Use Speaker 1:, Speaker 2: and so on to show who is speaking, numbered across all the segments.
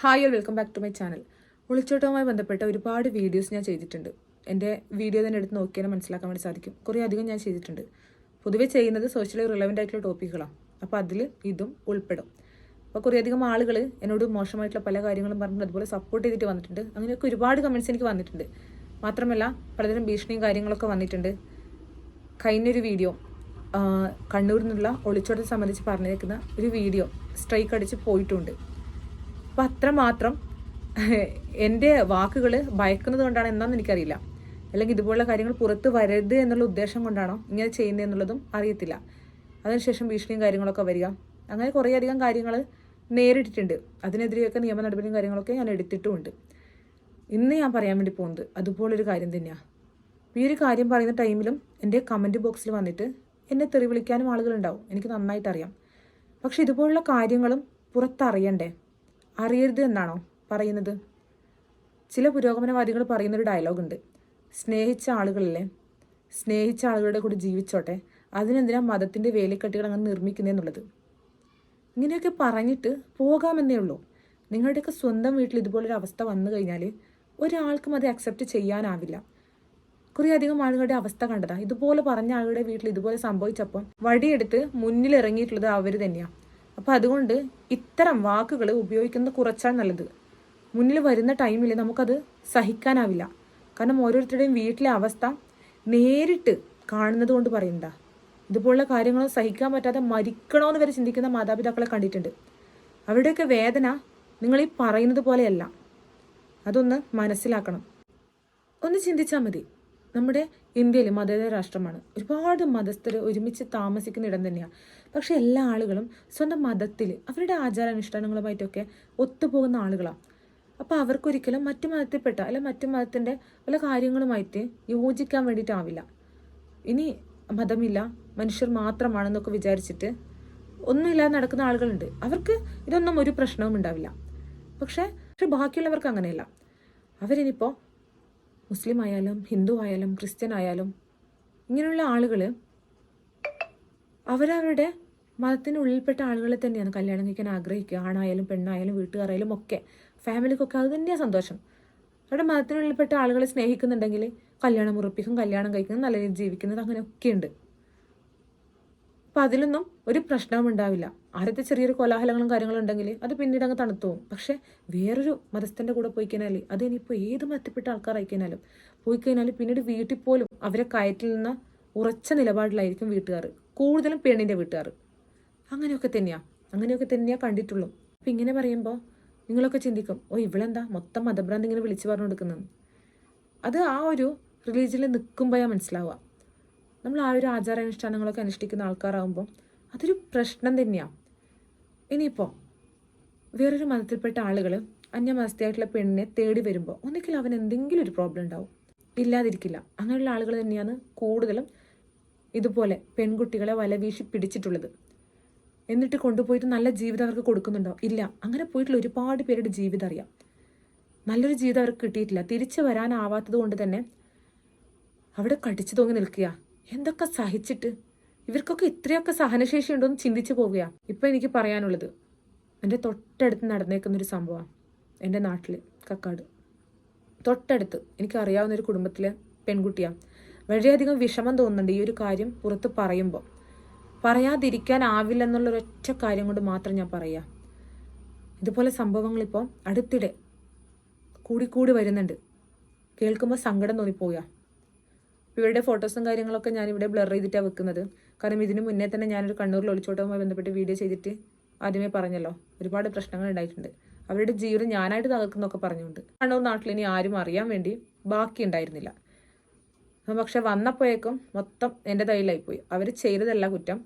Speaker 1: Hi all welcome back to my channel ഒളിച്ചോട്ടവുമായി ബന്ധപ്പെട്ട ഒരുപാട് videos ഞാൻ ചെയ്തിട്ടുണ്ട്. എന്റെ വീഡിയോ തന്നെ എടുത്ത് നോക്കിയാൽ മനസ്സിലാക്കാൻ വേണ്ടി സാധിക്കും. കുറേ അധികം ഞാൻ ചെയ്തിട്ടുണ്ട്. പൊതുവെ ചെയ്യുന്നത് സോഷ്യലി റിലവന്റ് ആയിട്ടുള്ള ടോപ്പിക്കുകളാണ് അപ്പോൾ അതിൽ ഇതും ഉൾപ്പെടും. അപ്പോൾ കുറേ അധികം ആളുകൾ എന്നോട് മോശമായിട്ടുള്ള പല കാര്യങ്ങളും പറഞ്ഞിട്ട് അതുപോലെ സപ്പോർട്ട് ചെയ്തിട്ട് വന്നിട്ടുണ്ട്. അങ്ങനെയൊക്കെ ഒരുപാട് കമന്റ്സ് എനിക്ക് വന്നിട്ടുണ്ട്. മാത്രമല്ല പലതരം ഭീഷണിയും കാര്യങ്ങളൊക്കെ വന്നിട്ടുണ്ട്. കഴിഞ്ഞൊരു വീഡിയോ കണ്ണൂരിൽ നിന്നുള്ള ഒളിച്ചോട്ടത്തെ സംബന്ധിച്ച് പറഞ്ഞേക്കുന്ന ഒരു വീഡിയോ സ്ട്രൈക്ക് അടിച്ച് പോയിട്ടുണ്ട്. അപ്പം അത്രമാത്രം എന്റെ വാക്കുകൾ ഭയക്കുന്നത് കൊണ്ടാണ് എന്താണെന്ന് എനിക്കറിയില്ല. അല്ലെങ്കിൽ ഇതുപോലുള്ള കാര്യങ്ങൾ പുറത്ത് വരരുത് എന്നുള്ള ഉദ്ദേശം കൊണ്ടാണോ ഇങ്ങനെ ചെയ്യുന്നത് എന്നുള്ളതും അറിയത്തില്ല. അതിനുശേഷം ഭീഷണിയും കാര്യങ്ങളൊക്കെ വരിക. അങ്ങനെ കുറേയധികം കാര്യങ്ങൾ നേരിട്ടിട്ടുണ്ട്. അതിനെതിരെയൊക്കെ നിയമ നടപടിയും കാര്യങ്ങളൊക്കെ ഞാൻ എടുത്തിട്ടുമുണ്ട്. ഇന്ന് ഞാൻ പറയാൻ വേണ്ടി പോകുന്നത് അതുപോലൊരു കാര്യം തന്നെയാണ് ഈ ഒരു കാര്യം പറയുന്ന ടൈമിലും എന്റെ കമന്റ് ബോക്സിൽ വന്നിട്ട് എന്നെ തെറി വിളിക്കാനും ആളുകളുണ്ടാവും. എനിക്ക് നന്നായിട്ട് അറിയാം പക്ഷെ ഇതുപോലുള്ള കാര്യങ്ങളും പുറത്തറിയണ്ടേ? അറിയരുത് എന്നാണോ പറയുന്നത്? ചില പുരോഗമനവാദികൾ പറയുന്നൊരു ഡയലോഗുണ്ട്. സ്നേഹിച്ച ആളുകളല്ലേ? സ്നേഹിച്ച ആളുകളുടെ കൂടി ജീവിച്ചോട്ടെ. അതിനെന്തിനാ മതത്തിന്റെ വേലിക്കെട്ടുകൾ അങ്ങനെ നിർമ്മിക്കുന്നതെന്നുള്ളത് ഇങ്ങനെയൊക്കെ പറഞ്ഞിട്ട് പോകാമെന്നേ ഉള്ളൂ. നിങ്ങളുടെയൊക്കെ സ്വന്തം വീട്ടിൽ ഇതുപോലൊരു അവസ്ഥ വന്നു കഴിഞ്ഞാൽ ഒരാൾക്കും അത് അക്സെപ്റ്റ് ചെയ്യാനാവില്ല. കുറേ അധികം ആളുകളുടെ അവസ്ഥ കണ്ടതാണ് ഇതുപോലെ പറഞ്ഞ ആളുകളുടെ വീട്ടിൽ ഇതുപോലെ സംഭവിച്ചപ്പോൾ വടിയെടുത്ത് മുന്നിൽ ഇറങ്ങിയിട്ടുള്ളത് അവർ തന്നെയാണ് അപ്പം അതുകൊണ്ട് ഇത്തരം വാക്കുകൾ ഉപയോഗിക്കുന്നത് കുറച്ചാൽ നല്ലത്. മുന്നിൽ വരുന്ന ടൈമിൽ നമുക്കത് സഹിക്കാനാവില്ല. കാരണം ഓരോരുത്തരുടെയും വീട്ടിലെ അവസ്ഥ നേരിട്ട് കാണുന്നത് കൊണ്ട് പറയുന്നതാ. ഇതുപോലുള്ള കാര്യങ്ങൾ സഹിക്കാൻ പറ്റാതെ മരിക്കണമെന്ന് വരെ ചിന്തിക്കുന്ന മാതാപിതാക്കളെ കണ്ടിട്ടുണ്ട്. അവരുടെയൊക്കെ വേദന നിങ്ങൾ ഈ പറയുന്നത് പോലെയല്ല. അതൊന്ന് മനസ്സിലാക്കണം. ഒന്ന് ചിന്തിച്ചാൽ മതി. നമ്മുടെ ഇന്ത്യയിൽ മതേതര രാഷ്ട്രമാണ് ഒരുപാട് മതസ്ഥർ ഒരുമിച്ച് താമസിക്കുന്ന ഇടം തന്നെയാണ് പക്ഷെ എല്ലാ ആളുകളും സ്വന്തം മതത്തിൽ അവരുടെ ആചാരാനുഷ്ഠാനങ്ങളുമായിട്ടൊക്കെ ഒത്തുപോകുന്ന ആളുകളാണ് അപ്പോൾ അവർക്കൊരിക്കലും മറ്റു മതത്തിൽപ്പെട്ട അല്ലെ മറ്റു മതത്തിന്റെ പല കാര്യങ്ങളുമായിട്ട് യോജിക്കാൻ വേണ്ടിയിട്ടാവില്ല. ഇനി മതമില്ല മനുഷ്യർ മാത്രമാണെന്നൊക്കെ വിചാരിച്ചിട്ട് ഒന്നുമില്ലാതെ നടക്കുന്ന ആളുകളുണ്ട്. അവർക്ക് ഇതൊന്നും ഒരു പ്രശ്നവും ഉണ്ടാവില്ല. പക്ഷേ പക്ഷെ ബാക്കിയുള്ളവർക്ക് അങ്ങനെയല്ല. അവരിനിപ്പോൾ മുസ്ലിം ആയാലും ഹിന്ദു ആയാലും ക്രിസ്ത്യൻ ആയാലും ഇങ്ങനെയുള്ള ആളുകൾ അവരവരുടെ മതത്തിന് ഉള്ളിൽപ്പെട്ട ആളുകളെ തന്നെയാണ് കല്യാണം കഴിക്കാൻ ആഗ്രഹിക്കുക. ആണായാലും പെണ്ണായാലും വീട്ടുകാരായാലും ഒക്കെ. ഫാമിലിക്കൊക്കെ അത് തന്നെയാണ് സന്തോഷം. അവരുടെ മതത്തിനുള്ളിൽപ്പെട്ട ആളുകളെ സ്നേഹിക്കുന്നുണ്ടെങ്കിൽ കല്യാണം ഉറപ്പിക്കും കല്യാണം കഴിക്കുന്നത് നല്ല രീതിയിൽ ജീവിക്കുന്നത് അങ്ങനെയൊക്കെയുണ്ട് അപ്പം അതിലൊന്നും ഒരു പ്രശ്നവും ഉണ്ടാവില്ല. ആദ്യത്തെ ചെറിയൊരു കോലാഹലങ്ങളും കാര്യങ്ങളും ഉണ്ടെങ്കിൽ അത് പിന്നീട് അങ്ങ് തണുത്തു പോകും പക്ഷെ വേറൊരു മതസ്ഥന്റെ കൂടെ പോയി കഴിഞ്ഞാൽ അത് ഇനിയിപ്പോൾ ഏത് മതത്തിൽപ്പെട്ട ആൾക്കാരായി കഴിഞ്ഞാലും പോയി കഴിഞ്ഞാൽ പിന്നീട് വീട്ടിൽ പോലും അവരെ കയറ്റിൽ നിന്ന് ഉറച്ച നിലപാടിലായിരിക്കും വീട്ടുകാർ. കൂടുതലും പെണ്ണിന്റെ വീട്ടുകാർ. അങ്ങനെയൊക്കെ തന്നെയാണ് അങ്ങനെയൊക്കെ തന്നെയാണ് കണ്ടിട്ടുള്ളൂ. അപ്പം ഇങ്ങനെ പറയുമ്പോൾ നിങ്ങളൊക്കെ ചിന്തിക്കും ഓ ഇവളെന്താ മൊത്തം മതഭ്രാന്ത് ഇങ്ങനെ വിളിച്ചു പറഞ്ഞു കൊടുക്കുന്നത് അത് ആ ഒരു റിലീജിയനിൽ നിൽക്കുമ്പോഴാണ് മനസ്സിലാവുക. നമ്മൾ ആ ഒരു ആചാരാനുഷ്ഠാനങ്ങളൊക്കെ അനുഷ്ഠിക്കുന്ന ആൾക്കാരാകുമ്പോൾ അതൊരു പ്രശ്നം തന്നെയാണ് ഇനിയിപ്പോൾ വേറൊരു മതത്തിൽപ്പെട്ട ആളുകൾ അന്യമതസ്ഥയായിട്ടുള്ള പെണ്ണിനെ തേടി വരുമ്പോൾ ഒന്നിക്കിൽ അവൻ എന്തെങ്കിലും ഒരു പ്രോബ്ലം ഉണ്ടാവും. ഇല്ലാതിരിക്കില്ല. അങ്ങനെയുള്ള ആളുകൾ തന്നെയാണ് കൂടുതലും ഇതുപോലെ പെൺകുട്ടികളെ വലവീശി പിടിച്ചിട്ടുള്ളത്. എന്നിട്ട് കൊണ്ടുപോയിട്ട് നല്ല ജീവിതം അവർക്ക് കൊടുക്കുന്നുണ്ടോ? ഇല്ല. അങ്ങനെ പോയിട്ടുള്ള ഒരുപാട് പേരുടെ ജീവിതം അറിയാം. നല്ലൊരു ജീവിതം അവർക്ക് കിട്ടിയിട്ടില്ല. തിരിച്ചു വരാനാവാത്തത് കൊണ്ട് തന്നെ അവിടെ കടിച്ചു തൂങ്ങി നിൽക്കുക. എന്തൊക്കെ സഹിച്ചിട്ട്? ഇവർക്കൊക്കെ ഇത്രയൊക്കെ സഹനശേഷി ഉണ്ടോ എന്ന് ചിന്തിച്ചു പോവുക. ഇപ്പം എനിക്ക് പറയാനുള്ളത് എന്റെ തൊട്ടടുത്ത് നടന്നേക്കുന്ന ഒരു സംഭവമാണ് എന്റെ നാട്ടിൽ കക്കാട്. തൊട്ടടുത്ത് എനിക്കറിയാവുന്ന ഒരു കുടുംബത്തിലെ പെൺകുട്ടിയാണ്. വളരെയധികം വിഷമം തോന്നുന്നുണ്ട് ഈ ഒരു കാര്യം പുറത്ത് പറയുമ്പോൾ. പറയാതിരിക്കാനാവില്ല ഒറ്റ കാര്യം കൊണ്ട് മാത്രം ഞാൻ പറയാം. ഇതുപോലെ സംഭവങ്ങൾ സംഭവങ്ങളിപ്പോൾ അടുത്തിടെ കൂടിക്കൂടി വരുന്നുണ്ട്. കേൾക്കുമ്പോൾ സങ്കടം തോന്നിപ്പോവുക ഇവരുടെ ഫോട്ടോസും കാര്യങ്ങളൊക്കെ ഞാനിവിടെ ബ്ലർ ചെയ്തിട്ടാണ് വെക്കുന്നത്. കാരണം ഇതിനു മുന്നേ തന്നെ ഞാനൊരു കണ്ണൂരിൽ ഒളിച്ചോട്ടവുമായി ബന്ധപ്പെട്ട് വീഡിയോ ചെയ്തിട്ട് ആദ്യമേ പറഞ്ഞല്ലോ ഒരുപാട് പ്രശ്നങ്ങൾ ഉണ്ടായിട്ടുണ്ട്. അവരുടെ ജീവിതം ഞാനായിട്ട് തകർക്കുന്നൊക്കെ പറഞ്ഞുകൊണ്ട്. കണ്ണൂർ നാട്ടിൽ ഇനി ആരും അറിയാൻ വേണ്ടി ബാക്കി ഉണ്ടായിരുന്നില്ല പക്ഷെ വന്നപ്പോഴേക്കും മൊത്തം എന്റെ തൈലായിപ്പോയി അവർ ചെയ്തതല്ല കുറ്റം.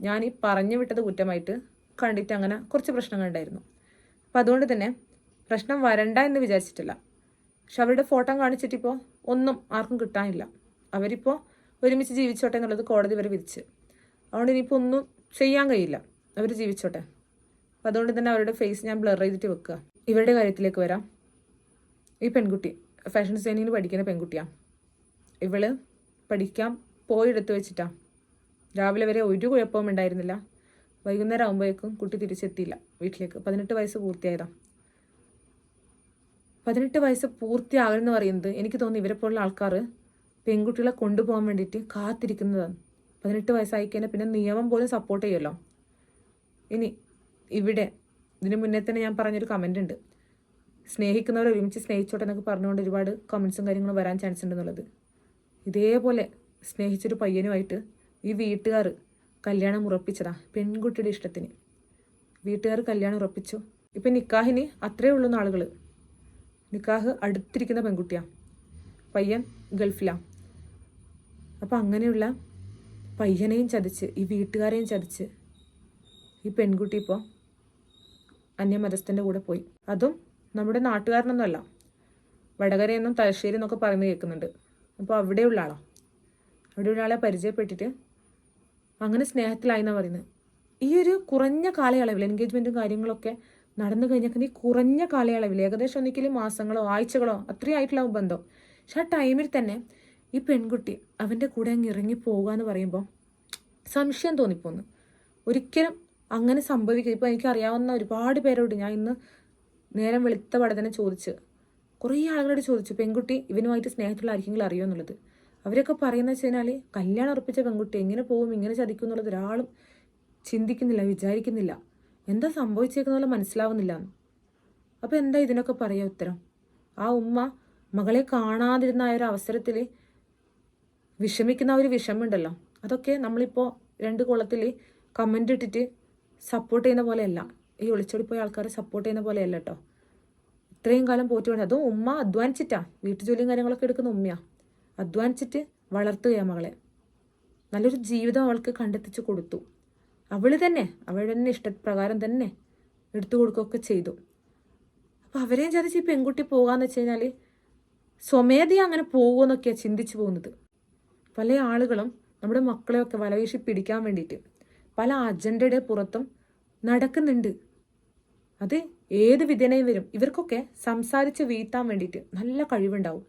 Speaker 1: ഞാൻ ഈ പറഞ്ഞു വിട്ടത് കുറ്റമായിട്ട് കണ്ടിട്ട് അങ്ങനെ കുറച്ച് പ്രശ്നങ്ങൾ ഉണ്ടായിരുന്നു. അപ്പം അതുകൊണ്ട് തന്നെ പ്രശ്നം വരണ്ട എന്ന് വിചാരിച്ചിട്ടില്ല. പക്ഷെ അവരുടെ ഫോട്ടോ കാണിച്ചിട്ടിപ്പോൾ ഒന്നും ആർക്കും കിട്ടാനില്ല. അവരിപ്പോൾ ഒരുമിച്ച് ജീവിച്ചോട്ടെ എന്നുള്ളത് കോടതി വരെ വിരിച്ച് അതുകൊണ്ട് ഇനിയിപ്പോൾ ഒന്നും ചെയ്യാൻ കഴിയില്ല. അവർ ജീവിച്ചോട്ടെ. അപ്പം അതുകൊണ്ട് തന്നെ അവരുടെ ഫേസ് ഞാൻ ബ്ലർ ചെയ്തിട്ട് വെക്കുക. ഇവരുടെ കാര്യത്തിലേക്ക് വരാം. ഈ പെൺകുട്ടി ഫാഷൻ ഡിസൈനിങ്ങിന് പഠിക്കുന്ന പെൺകുട്ടിയാണ് ഇവൾ പഠിക്കാൻ പോയെടുത്ത് വെച്ചിട്ടാ. രാവിലെ വരെ ഒരു കുഴപ്പവും ഉണ്ടായിരുന്നില്ല. വൈകുന്നേരം ആകുമ്പോഴേക്കും കുട്ടി തിരിച്ചെത്തിയില്ല വീട്ടിലേക്ക്. പതിനെട്ട് വയസ്സ് പൂർത്തിയായതാ. പതിനെട്ട് വയസ്സ് പൂർത്തിയാകണമെന്ന് പറയുന്നത് എനിക്ക് തോന്നുന്നു ഇവരെ പോലുള്ള ആൾക്കാർ പെൺകുട്ടികളെ കൊണ്ടുപോകാൻ വേണ്ടിയിട്ട് കാത്തിരിക്കുന്നതാണ്. പതിനെട്ട് വയസ്സായി കഴിഞ്ഞാൽ പിന്നെ നിയമം പോലും സപ്പോർട്ട് ചെയ്യുമല്ലോ ഇനി ഇവിടെ ഇതിനു മുന്നേ തന്നെ ഞാൻ പറഞ്ഞൊരു കമന്റ് ഉണ്ട്. സ്നേഹിക്കുന്നവർ ഒരുമിച്ച് സ്നേഹിച്ചോട്ടെ എന്നൊക്കെ പറഞ്ഞുകൊണ്ട് ഒരുപാട് കമൻസും കാര്യങ്ങളും വരാൻ ചാൻസ് ഉണ്ടെന്നുള്ളത്. ഇതേപോലെ സ്നേഹിച്ചൊരു പയ്യനുമായിട്ട് ഈ വീട്ടുകാർ കല്യാണം ഉറപ്പിച്ചതാ പെൺകുട്ടിയുടെ ഇഷ്ടത്തിന്. വീട്ടുകാർ കല്യാണം ഉറപ്പിച്ചു. ഇപ്പം നിക്കാഹിന് അത്രേ ഉള്ളൂ ആളുകൾ നിക്കാഹ് അടുത്തിരിക്കുന്ന പെൺകുട്ടിയാ. പയ്യൻ ഗൾഫിലാ. അപ്പം അങ്ങനെയുള്ള പയ്യനെയും ചതിച്ച് ഈ വീട്ടുകാരെയും ചതിച്ച് ഈ പെൺകുട്ടി ഇപ്പോൾ അന്യമതസ്ഥന്റെ കൂടെ പോയി. അതും നമ്മുടെ നാട്ടുകാരനൊന്നുമല്ല. വടകരയെന്നും തലശ്ശേരി എന്നൊക്കെ പറയുന്നത് കേൾക്കുന്നുണ്ട്. അപ്പോൾ അവിടെയുള്ള ആളോ. അവിടെയുള്ള ആളെ പരിചയപ്പെട്ടിട്ട് അങ്ങനെ സ്നേഹത്തിലായി എന്നാണ് പറയുന്നത് ഈ ഒരു കുറഞ്ഞ കാലയളവിൽ എൻഗേജ്മെന്റും കാര്യങ്ങളൊക്കെ നടന്നു കഴിഞ്ഞാൽ ഈ കുറഞ്ഞ കാലയളവിൽ ഏകദേശം ഒന്നിക്കലും മാസങ്ങളോ ആഴ്ചകളോ അത്രയും ആയിട്ടുള്ള ബന്ധം. പക്ഷെ ആ ടൈമിൽ തന്നെ ഈ പെൺകുട്ടി അവന്റെ കൂടെ അങ്ങ് ഇറങ്ങി പോകുക എന്ന് പറയുമ്പോൾ സംശയം തോന്നിപ്പോന്ന്. ഒരിക്കലും അങ്ങനെ സംഭവിക്കുക ഇപ്പോൾ എനിക്കറിയാവുന്ന ഒരുപാട് പേരോട് ഞാൻ ഇന്ന് നേരം വെളുത്ത പട ചോദിച്ച് കുറേ ആളുകളോട് ചോദിച്ചു പെൺകുട്ടി ഇവനുമായിട്ട് സ്നേഹത്തിലുള്ള ആർക്കെങ്കിലും അറിയോ എന്നുള്ളത്? അവരൊക്കെ പറയുന്ന വെച്ച് കഴിഞ്ഞാൽ കല്യാണം ഉറപ്പിച്ച പെൺകുട്ടി എങ്ങനെ പോകും ഇങ്ങനെ ചതിക്കും എന്നുള്ളത് ഒരാളും ചിന്തിക്കുന്നില്ല വിചാരിക്കുന്നില്ല. എന്താ സംഭവിച്ചേക്കുന്നുള്ള മനസ്സിലാവുന്നില്ല. അപ്പോൾ എന്താ ഇതിനൊക്കെ പറയുക ഉത്തരം? ആ ഉമ്മ മകളെ കാണാതിരുന്ന ആ ഒരു അവസരത്തിൽ വിഷമിക്കുന്ന ഒരു വിഷമമുണ്ടല്ലോ. അതൊക്കെ നമ്മളിപ്പോൾ രണ്ട് കുളത്തിൽ കമന്റ് ഇട്ടിട്ട് സപ്പോർട്ട് ചെയ്യുന്ന പോലെയല്ല ഈ ഒളിച്ചോടി പോയ ആൾക്കാരെ സപ്പോർട്ട് ചെയ്യുന്ന പോലെയല്ല കേട്ടോ ഇത്രയും കാലം പോറ്റി വേണ്ട അതും ഉമ്മ അധ്വാനിച്ചിട്ടാ. വീട്ടുജോലിയും കാര്യങ്ങളൊക്കെ എടുക്കുന്ന ഉമ്മയാ. അധ്വാനിച്ചിട്ട് വളർത്തുകയാ മകളെ. നല്ലൊരു ജീവിതം അവൾക്ക് കണ്ടെത്തിച്ചു കൊടുത്തു. അവൾ തന്നെ അവളുടെ തന്നെ ഇഷ്ടപ്രകാരം തന്നെ എടുത്തു കൊടുക്കുകയൊക്കെ ചെയ്തു. അപ്പോൾ അവരെയും ചതിച്ച് ഈ പെൺകുട്ടി പോകാന്ന് വെച്ച് കഴിഞ്ഞാൽ സ്വമേധയാ അങ്ങനെ പോകുമെന്നൊക്കെയാണ് ചിന്തിച്ചു പോകുന്നത്. പല ആളുകളും നമ്മുടെ മക്കളെയൊക്കെ വലവീശി പിടിക്കാൻ വേണ്ടിയിട്ട് പല അജണ്ടയുടെ പുറത്തും നടക്കുന്നുണ്ട്. അത് ഏത് വിധേനയും വരും. ഇവർക്കൊക്കെ സംസാരിച്ച് വീഴ്ത്താൻ വേണ്ടിയിട്ട് നല്ല കഴിവുണ്ടാവും.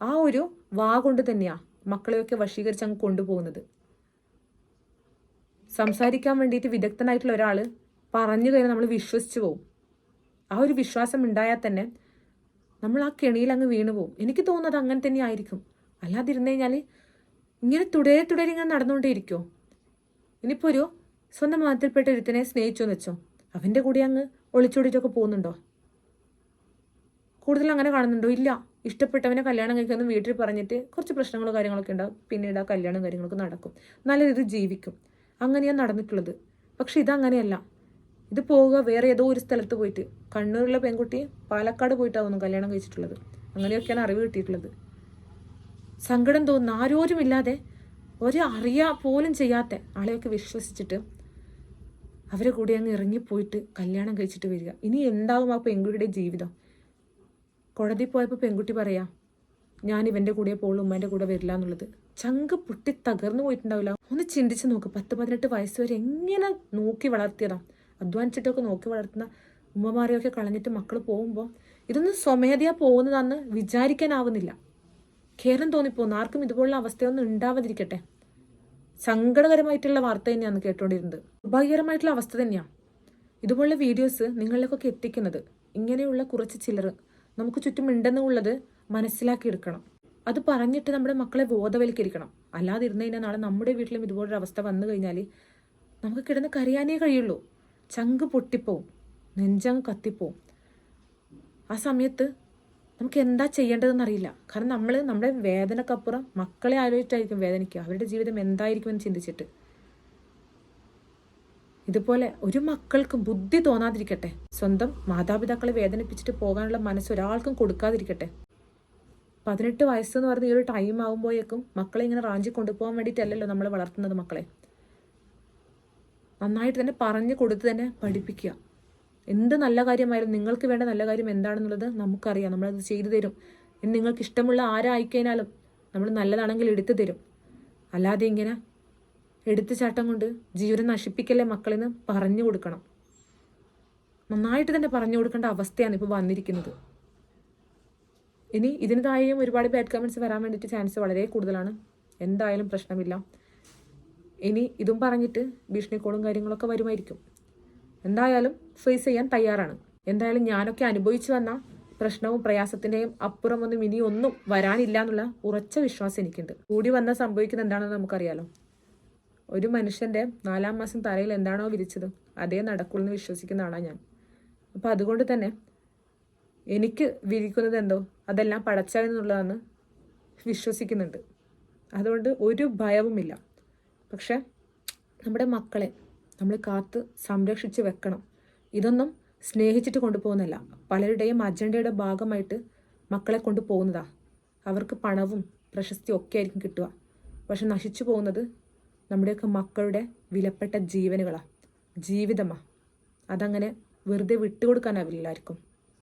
Speaker 1: ആ ഒരു വാ കൊണ്ട് തന്നെയാണ് മക്കളെയൊക്കെ വശീകരിച്ച് അങ്ങ് കൊണ്ടുപോകുന്നത്. സംസാരിക്കാൻ വേണ്ടിയിട്ട് വിദഗ്ധനായിട്ടുള്ള ഒരാൾ പറഞ്ഞു കഴിഞ്ഞാൽ നമ്മൾ വിശ്വസിച്ചു പോകും ആ ഒരു വിശ്വാസം ഉണ്ടായാൽ തന്നെ നമ്മൾ ആ കെണിയിൽ അങ്ങ് വീണു പോകും എനിക്ക് തോന്നുന്നത് അങ്ങനെ തന്നെ ആയിരിക്കും. അല്ലാതിരുന്നു കഴിഞ്ഞാൽ ഇങ്ങനെ തുടരെ തുടരെ ഇങ്ങനെ നടന്നുകൊണ്ടേ ഇരിക്കുമോ ഇനിയിപ്പോൾ ഒരു സ്വന്തം മതത്തിൽപ്പെട്ട ഒരുത്തിനെ സ്നേഹിച്ചു എന്ന് വെച്ചോ? അവന്റെ കൂടെ അങ്ങ് ഒളിച്ചോടിച്ചൊക്കെ പോകുന്നുണ്ടോ? കൂടുതൽ അങ്ങനെ കാണുന്നുണ്ടോ? ഇല്ല. ഇഷ്ടപ്പെട്ടവനെ കല്യാണം കഴിക്കുമെന്ന് വീട്ടിൽ പറഞ്ഞിട്ട് കുറച്ച് പ്രശ്നങ്ങളും കാര്യങ്ങളൊക്കെ ഉണ്ടാവും. പിന്നീട് ആ കല്യാണം കാര്യങ്ങളൊക്കെ നടക്കും. നല്ല രീതിയിൽ ജീവിക്കും. അങ്ങനെയാണ് നടന്നിട്ടുള്ളത്. പക്ഷെ ഇതങ്ങനെയല്ല. ഇത് പോവുക വേറെ ഏതോ ഒരു സ്ഥലത്ത് പോയിട്ട്. കണ്ണൂരിലെ പെൺകുട്ടി പാലക്കാട് പോയിട്ടാവുന്നു കല്യാണം കഴിച്ചിട്ടുള്ളത്. അങ്ങനെയൊക്കെയാണ് അറിവ് കിട്ടിയിട്ടുള്ളത്. സങ്കടം തോന്നുന്നു. ആരോരുമില്ലാതെ ഒരു അറിയാ പോലും ചെയ്യാത്ത ആളെയൊക്കെ വിശ്വസിച്ചിട്ട് അവരെ കൂടെ അങ്ങ് ഇറങ്ങിപ്പോയിട്ട് കല്യാണം കഴിച്ചിട്ട് വരിക. ഇനി എന്താവും ആ പെൺകുട്ടിയുടെ ജീവിതം? കോടതി പോയപ്പോൾ പെൺകുട്ടി പറയാ ഞാൻ ഇവന്റെ കൂടെ പോളും ഉമ്മേന്റെ കൂടെ വരില്ല എന്നുള്ളത്. ചങ്ക് പൊട്ടി തകർന്നു പോയിട്ടുണ്ടാവില്ല. ഒന്ന് ചിന്തിച്ച് നോക്ക് പത്ത് പതിനെട്ട് വയസ്സ് വരെ എങ്ങനെ നോക്കി വളർത്തിയതാ? അധ്വാനിച്ചിട്ടൊക്കെ നോക്കി വളർത്തുന്ന ഉമ്മമാരെയൊക്കെ കളഞ്ഞിട്ട് മക്കൾ പോകുമ്പോൾ ഇതൊന്നും സ്വമേധയാ പോകുന്നതാന്ന് വിചാരിക്കാനാവുന്നില്ല. ഖേരം തോന്നിപ്പോകുന്നു. ആർക്കും ഇതുപോലുള്ള അവസ്ഥയൊന്നും ഉണ്ടാവാതിരിക്കട്ടെ. സങ്കടകരമായിട്ടുള്ള വാർത്ത തന്നെയാണ് കേട്ടുകൊണ്ടിരുന്നത് ദുർഭാഗ്യകരമായിട്ടുള്ള അവസ്ഥ തന്നെയാണ് ഇതുപോലുള്ള വീഡിയോസ് നിങ്ങളിലേക്കൊക്കെ എത്തിക്കുന്നത് ഇങ്ങനെയുള്ള കുറച്ച് ചിലർ നമുക്ക് ചുറ്റും ഉണ്ടെന്നുള്ളത് മനസ്സിലാക്കിയെടുക്കണം. അത് പറഞ്ഞിട്ട് നമ്മുടെ മക്കളെ ബോധവൽക്കരിക്കണം. അല്ലാതെ ഇരുന്ന് കഴിഞ്ഞാൽ നാളെ നമ്മുടെ വീട്ടിലും ഇതുപോലൊരു അവസ്ഥ വന്നു കഴിഞ്ഞാൽ നമുക്ക് കിടന്ന് കരയാനേ കഴിയുള്ളൂ. ചങ്ക് പൊട്ടിപ്പോവും. നെഞ്ചങ്ങ് കത്തിപ്പോവും. ആ സമയത്ത് നമുക്ക് എന്താ ചെയ്യേണ്ടതെന്ന് അറിയില്ല കാരണം നമ്മൾ നമ്മുടെ വേദനക്കപ്പുറം മക്കളെ ആലോചിച്ചിട്ടായിരിക്കും വേദനിക്കുക. അവരുടെ ജീവിതം എന്തായിരിക്കുമെന്ന് ചിന്തിച്ചിട്ട്. ഇതുപോലെ ഒരു മക്കൾക്ക് ബുദ്ധി തോന്നാതിരിക്കട്ടെ. സ്വന്തം മാതാപിതാക്കളെ വേദനിപ്പിച്ചിട്ട് പോകാനുള്ള മനസ്സ് ഒരാൾക്കും കൊടുക്കാതിരിക്കട്ടെ. പതിനെട്ട് വയസ്സെന്ന് പറഞ്ഞ ഈ ഒരു ടൈം ആകുമ്പോഴേക്കും മക്കളെ ഇങ്ങനെ റാഞ്ചി കൊണ്ടുപോകാൻ വേണ്ടിയിട്ടല്ലല്ലോ നമ്മൾ വളർത്തുന്നത് മക്കളെ. നന്നായിട്ട് തന്നെ പറഞ്ഞു കൊടുത്ത് തന്നെ പഠിപ്പിക്കുക. എന്ത് നല്ല കാര്യമായാലും നിങ്ങൾക്ക് വേണ്ട നല്ല കാര്യം എന്താണെന്നുള്ളത് നമുക്കറിയാം. നമ്മളത് ചെയ്തു തരും. ഇനി നിങ്ങൾക്ക് ഇഷ്ടമുള്ള ആരായിക്കഴിഞ്ഞാലും നമ്മൾ നല്ലതാണെങ്കിൽ എടുത്തു തരും. അല്ലാതെ ഇങ്ങനെ എടുത്തുചാട്ടം കൊണ്ട് ജീവനെ നശിപ്പിക്കല്ലേ മക്കളെന്ന് പറഞ്ഞു കൊടുക്കണം. നന്നായിട്ട് തന്നെ പറഞ്ഞു കൊടുക്കേണ്ട അവസ്ഥയാണ് ഇപ്പോൾ വന്നിരിക്കുന്നത്. ഇനി ഇതിന് താഴെയും ഒരുപാട് ബാഡ് കമന്റ്സ് വരാൻ വേണ്ടിയിട്ട് ചാൻസ് വളരെ കൂടുതലാണ്. എന്തായാലും പ്രശ്നമില്ല. ഇനി ഇതും പറഞ്ഞിട്ട് ഭീഷണിക്കോളും കാര്യങ്ങളൊക്കെ വരുമായിരിക്കും. എന്തായാലും ഫേസ് ചെയ്യാൻ തയ്യാറാണ്. എന്തായാലും ഞാനൊക്കെ അനുഭവിച്ചു വന്ന പ്രശ്നവും പ്രയാസത്തിന്റെയും അപ്പുറമൊന്നും ഇനി ഒന്നും വരാനില്ല എന്നുള്ള ഉറച്ച വിശ്വാസം എനിക്കുണ്ട്. കൂടി വന്ന സംഭവിക്കുന്നത് എന്താണെന്ന് നമുക്കറിയാലോ. ഒരു മനുഷ്യന്റെ നാലാം മാസം തലയിൽ എന്താണോ വിരിച്ചത് അതേ നടക്കുള്ളൂ എന്ന് വിശ്വസിക്കുന്ന ആളാണ് ഞാൻ. അപ്പം അതുകൊണ്ട് തന്നെ എനിക്ക് വിരിക്കുന്നത് എന്തോ അതെല്ലാം പടച്ചവെന്നുള്ളതെന്ന് വിശ്വസിക്കുന്നുണ്ട്. അതുകൊണ്ട് ഒരു ഭയവുമില്ല. പക്ഷെ നമ്മുടെ മക്കളെ നമ്മൾ കാത്ത് സംരക്ഷിച്ച് വെക്കണം. ഇതൊന്നും സ്നേഹിച്ചിട്ട് കൊണ്ടുപോകുന്നല്ല പലരുടെയും അജണ്ടയുടെ ഭാഗമായിട്ട് മക്കളെ കൊണ്ടുപോകുന്നതാ. അവർക്ക് പണവും പ്രശസ്തിയും ഒക്കെ ആയിരിക്കും കിട്ടുക. പക്ഷെ നശിച്ചു പോകുന്നത് നമ്മുടെയൊക്കെ മക്കളുടെ വിലപ്പെട്ട ജീവനുകളാണ് ജീവിതമാണ് അതങ്ങനെ വെറുതെ വിട്ടുകൊടുക്കാനാവില്ല എല്ലാവർക്കും.